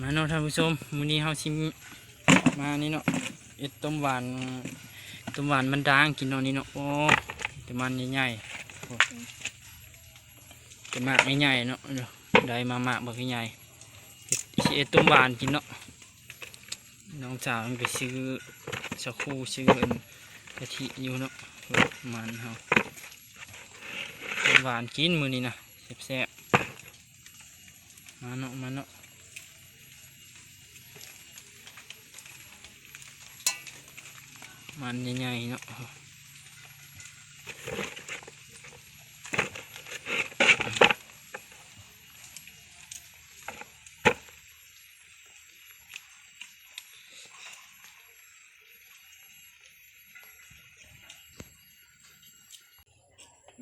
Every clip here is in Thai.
มาเนาะท่านผู้ชมมื้อนี้เฮาสิมานี่เนาะเอ็ดต้มหวานต้มหวานมันด่างกินเนาะนี่เนาะโอ้แต่มันใหญ่ๆโอ้แต่มากใหญ่ๆเนาะได้มามากบักใหญ่เฮ็ดสิเอ็ดต้มหวานกินเนาะน้องสาวมันไปซื้อสักคู่ซื้ออันกะทิอยู่เนาะมันเฮาต้มหวานกินมื้อนี้นะแซ่บๆมาเนาะมาเนาะ มันใหญ่ๆเนาะ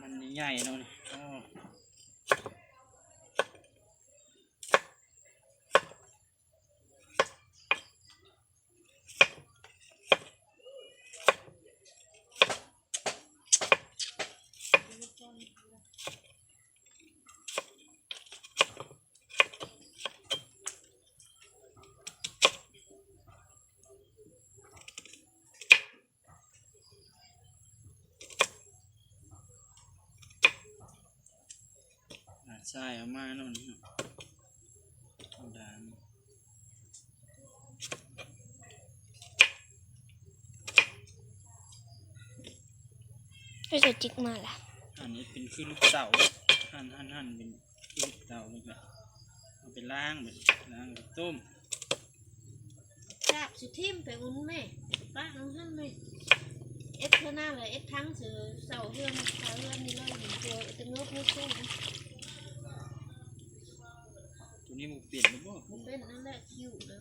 มันใหญ่ๆเนาะ ใช่เอามาเนาะนี่เนาะเอาดามก็จะจิกมาละอันนี้เป็นคือลูกเต่าหั่นหั่นหั่นเป็นคือลูกเต่าเลยแบบเอาไปล้างแบบล้างกับต้มจับสิทิมไปอุ้นแม่ป้าน้องท่านแม่เอ็ดเท่าหน้าเลยเอ็ดทั้งเสือเสาเฮือนเสาเฮือนนี่เลยหนึ่งตัวเอ็ดเงือกไม่สู้ตัว นี้มันเปลี่ยนหรือเปล่ามันเป็นนั่นแหละคิวเลย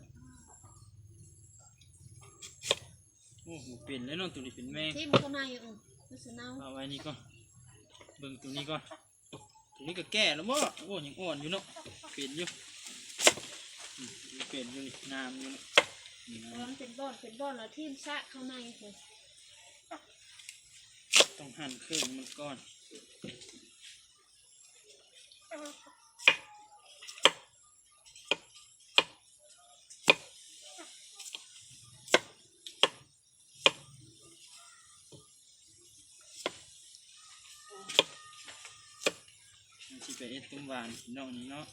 โอ้โหเปลี่ยนแล้วเนาะตัวนี้เป็นแมงทิมเข้าในอือมันสิเน่าเอาไว้นี่ก่อนเบิ่งตัวนี้ก่อนตัวนี้ก็แก่แล้วบ่โอ้ยังอ่อนอยู่เนาะเปลี่ยนอยู่อืมเปลี่ยนอยู่นี่งามอยู่เนาะนี่ตอนเป็นบอนเป็นบอนแล้วทิมซะเข้าในเลยต้องหั่นครึ่งมันก่อนมัน สิไปเอ็ดต้มหวานนอกนี้เนาะ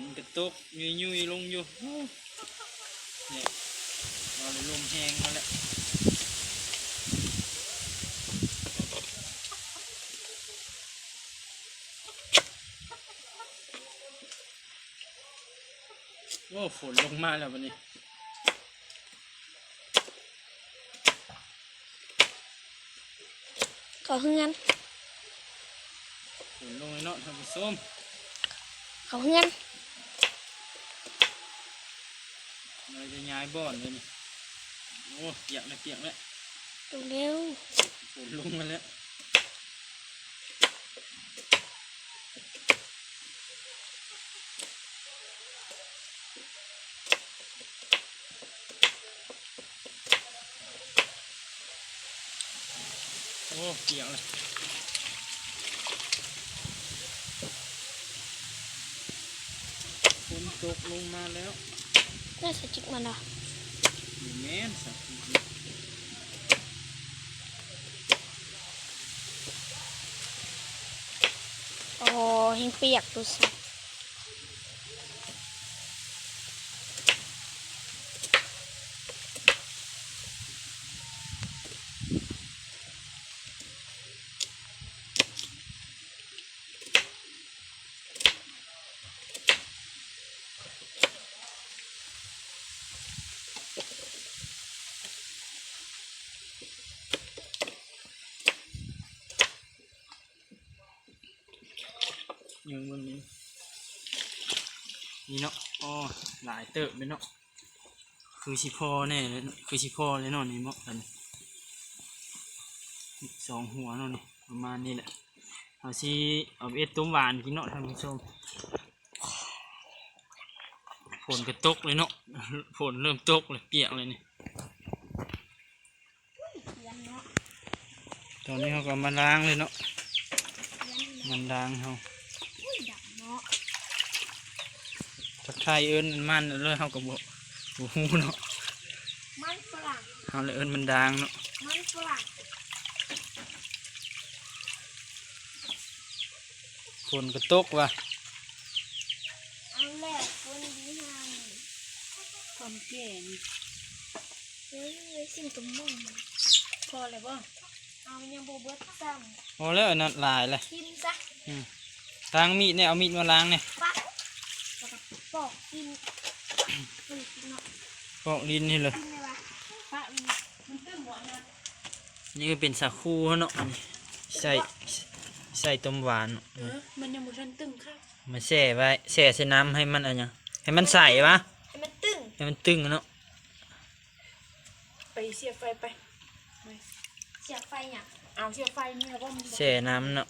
นกระตกยุยยุยๆลงอยู่เนี่ยมาเลยลมแห้งมาแล้วโอ้ฝนลงมาแล้ววันนี้เขาเฮือนฝนลงเลยเนาะท่านผู้ชมเขาเฮือน เราจะ ย้ายบ่อนเลยนี่โอ้เปียกแล้วเปียกแล้วดูเร็วฝนลงมาแล้วโอ้เปียกเลยฝนตกลงมาแล้ว น่าจะจิกมาละ ยู่แม่นสักทีโอ้หิงเปียกดูสิยังวันนี้นี่เนาะอ๋อหลายเติบเลยเนาะคือชิพอแน่เลยคือชิพอเลยเนาะนี่เหมาะกันสองหัวเนาะนี่ประมาณนี้แหละเอาชีเอาเอ็ดต้มหวานกินเนาะท่านผู้ชมฝนก็ตกเลยเนาะฝนเริ่มตกเลยเปียกเลยนี่ตอนนี้เขาก็มาล้างเลยเนาะมันล้างเขา อุ้ยดำเนาะ ทักทายเอิญมันเลยเขาก็บอกบูฮูเนาะมันฝรั่งเขาเลยเอิญมันดังเนาะมันฝรั่งฝนก็ตกว่ะเอาแหละคนดีงามความแก่นี่เฮ้ยสิ่งตุ้มมุ่งพอแล้วบ่เอายังโบเบิร์ตซ้พอแล้วอันนั้นหลายเลยำกินซะล้างมีดเนี่ยเอามีดมาล้างเนี่ยปะแล้วก็ ปอกกินปลูกเนาะปอกลิ้นนี่เลยกินเลยวะปะมันมันตึ้งบ่นะนี่ก็เป็นสาคูเนาะอันนี้ใส่ใส่ต้มหวานเนาะเออมันยังบ่ทันตึ้งค่ะมาแช่ไว้แช่ใส่น้ำให้มันอะไรอย่างให้มันใสวะให้มันตึงให้มันตึงเนาะไปเสียบไฟไปไปเสียบไฟเนี่ยเอาเสียบไฟนี่แล้วบ่มันบ่แช่น้ำเนาะ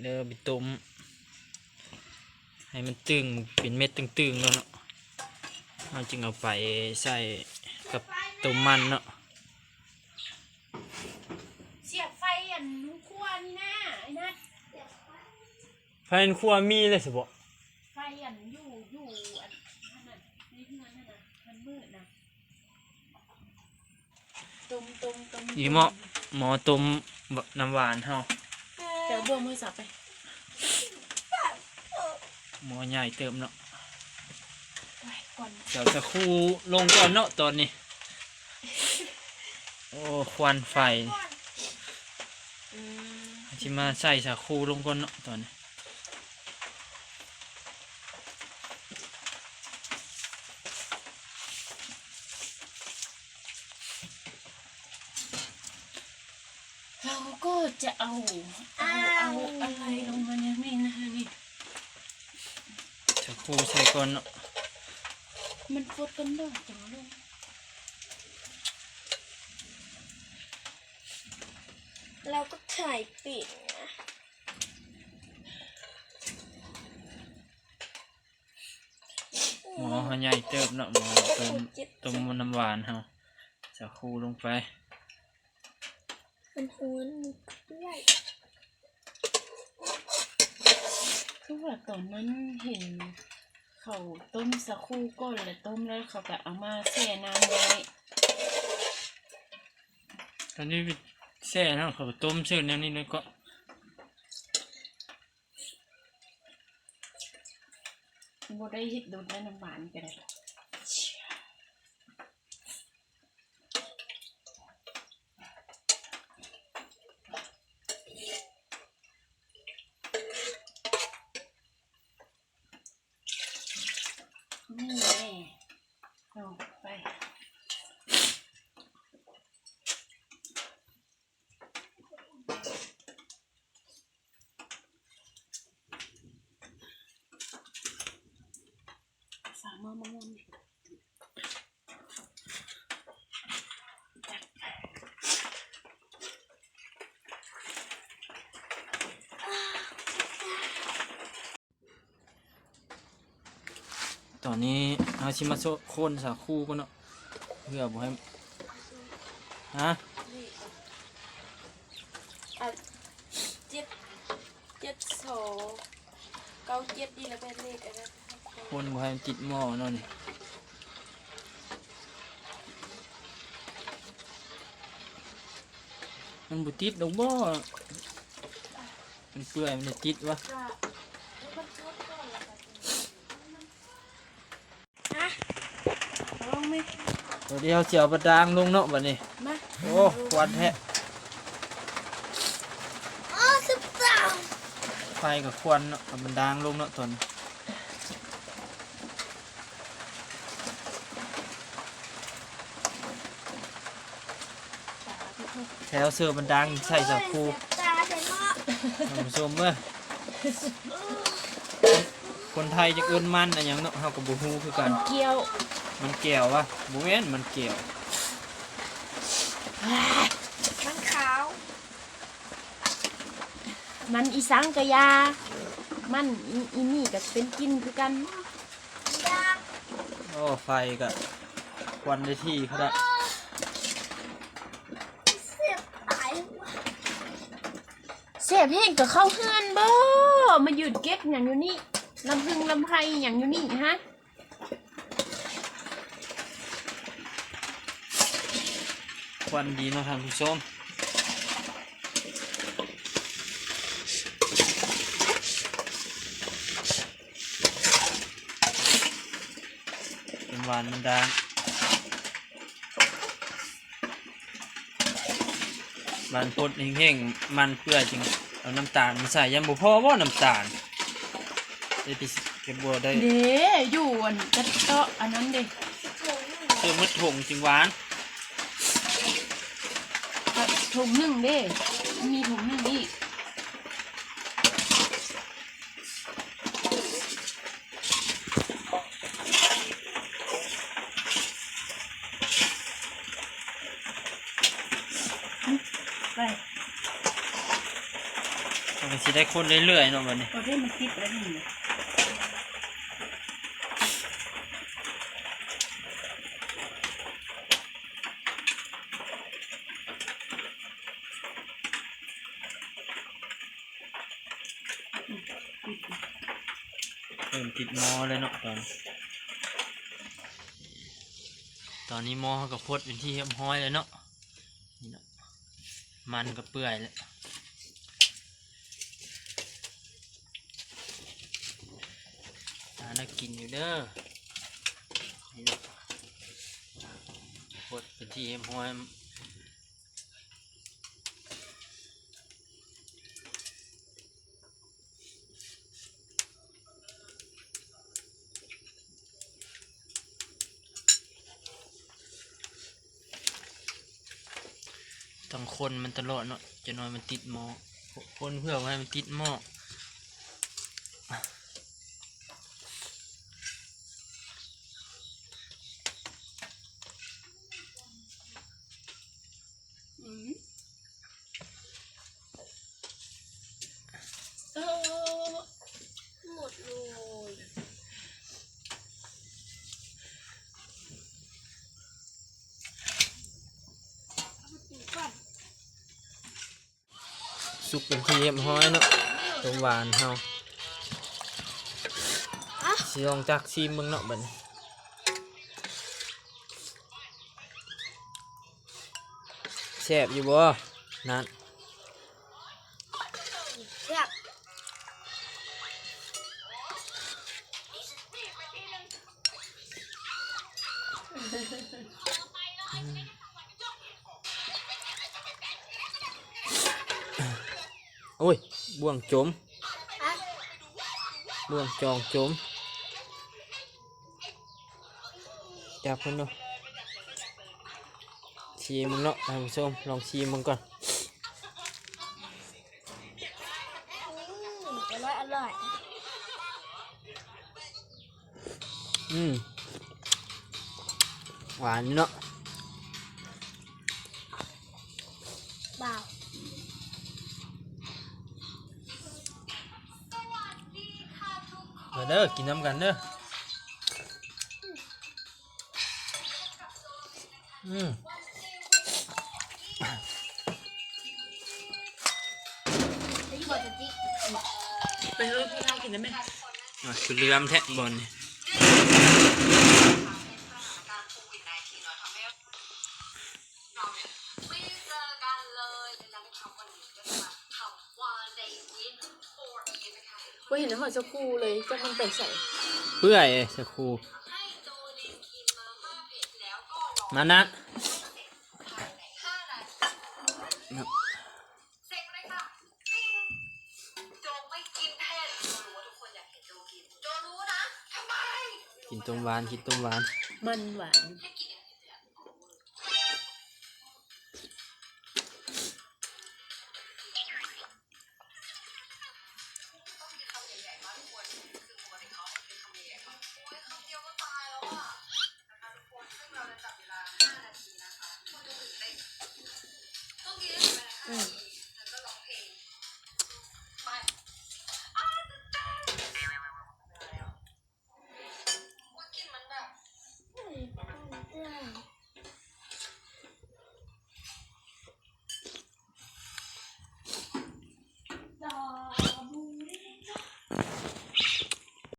เดี๋ยวไปต้ม ให้มันตึงเป็นเม็ดตึงๆแล้วเนาะเราจึงเอาไปใส่กับต้มมันเนาะเสียบไฟอันลูกครัวนี่นะไอ้นัดไฟในครัวมีเลยสิบ่ไฟอันอยู่อยู่อันนั่นน่ะในเฮือนนั่นน่ะมันมืดนะตุมตุมตุมอีหมอหมอต้มบน้ำหวานเฮาเดี๋ยวเบิ่งมือสับไป หมอใหญ่เติมเนาะไว้ก่อนเดี๋ยวจะครู่ลงก่อนเนาะตอนนี้ โอ้ควันไฟอืมที่มาใส่สาคูลงก่อนเนาะตอนนี้เราก็จะเอาเอาเอาอะไรลงมาเนี่ยนี่นะคะนี่สา คูใส่ก่อนเนาะมันฟดกันด้วยจังเลยเราก็ถ่ายปิดนะหมอเขาใหญ่เติมเนาะหมอต้มต้มน้ำหวานเฮาสาคูลงไป มันหัวมันเปื่อยคือว่าตอนนั้นเห็น เขาต้มสักครู่ก่อนแล้วต้มแล้วเขาก็เอามาแช่น้ำไว้ตอนนี้แช่เนาะเขาก็ต้มเชื่อแนวนี้เลยก็บ่ได้เฮ็ดดูดในน้ำหวานก็ได้นี่แหละเอาไป สามมะม่วงตอนนี้เอาชิมาโซโคนสาคูก็เนาะเพื่อบอกให้ฮะอะเจ็ดเจ็ดสองเก้าเจ็ดดีแล้วเป็นเลขอะไร คนบอกให้มันติดหม้อเนาะนี่มันบุติดดอกบ่มันเปื่อยมันจะติดวะฮะลองไหมเดี๋ยวเดี๋ยวเจียวประดางลงเนาะบัดนี้ มาโอ้ควันแท้อ๋อสิบสามไฟกับควันเนาะเอามันดางลงเนาะตอนนี้ วเสือมันดังใส่สาคูตาใส่หม้อท่านผู้ชมเมื่อคนไทยจะเอิ้นมันอะไรอย่างเนาะเฮากับบูฮูคือกัน เกี่ยวมันแก้ววะบูแม่นมันแก้วมันขาวมันอีสังกะยา มันอีอีนี่ก็เป็นกินคือกัน ยาก โอ้ไฟก็ควันได้ที่เขาละ เสียบตาย เสียเพลงก็เข้าเฮือนบ่มาหยุดเก็บอย่างอยู่นี่ลำพึงลำไพอย่างอยู่นี่ฮะควันดีเนาะท่านผู้ชมเป็นหวานมันดัง มันพดแห้งๆมันเปื่อยจริงเอาน้ำตาลมาใส่ยังบ่พอว่าน้ำตาลได้ไปเก็บบัวได้เด้อยู่อันกระเตาะอันนั้นเด้เติมมืดถงจริงหวานถุงหนึ่งเด้ มีถุงหนึ่งอีก ไป มันสิ ได้คนเรื่อยๆเนาะวันนี้พอได้มันติดแล้วนี่เริ่มติดหมอเลยเนาะตอน ตอนนี้หมอเขาก็พดเป็นที่เรียบร้อยเลยเนาะนี่เนาะมันก็เปื่อยแล้วตา น่ากินอยู่เด้อจะดเป็นที่เรียบร้อยต้องคนมันตลอดเนาะจะนอนมันติดหมอคนเพื่อไว้ให้มันติดหม้อ สุกเป็นที่เรียบร้อยเนาะตัวหวานเฮาสิลองจักซีมเบิ่งเนาะบัดนี้แซ่บอยู่บ่นั่น โอ้ยบ่วงจมอะบ่วงจองจมจับ มันเนาะชีมึงเนาะท่านผู้ชมลองชีมึงก่อนอืมอร่อยอร่อยอืมหวานอยู่เนาะเปล่ามาเด้อกินน้ำกันเด้ออืมจะอยู่บนสติ๊กไปเฮ้ยพี่ข้าวกินได้ไหมอะคือเรือมแทะบอลนี่ อยจะคูเลยจะมันไปใส่เปื่อยสักครูให้โจลินกินมาม่าเผ็ดแล้วก็รอมานัดภายใน5นาทีเซ็งเลยค่ะปิ้งโจไม่กินนะกินต้มหวานกินต้มหวานมันหวาน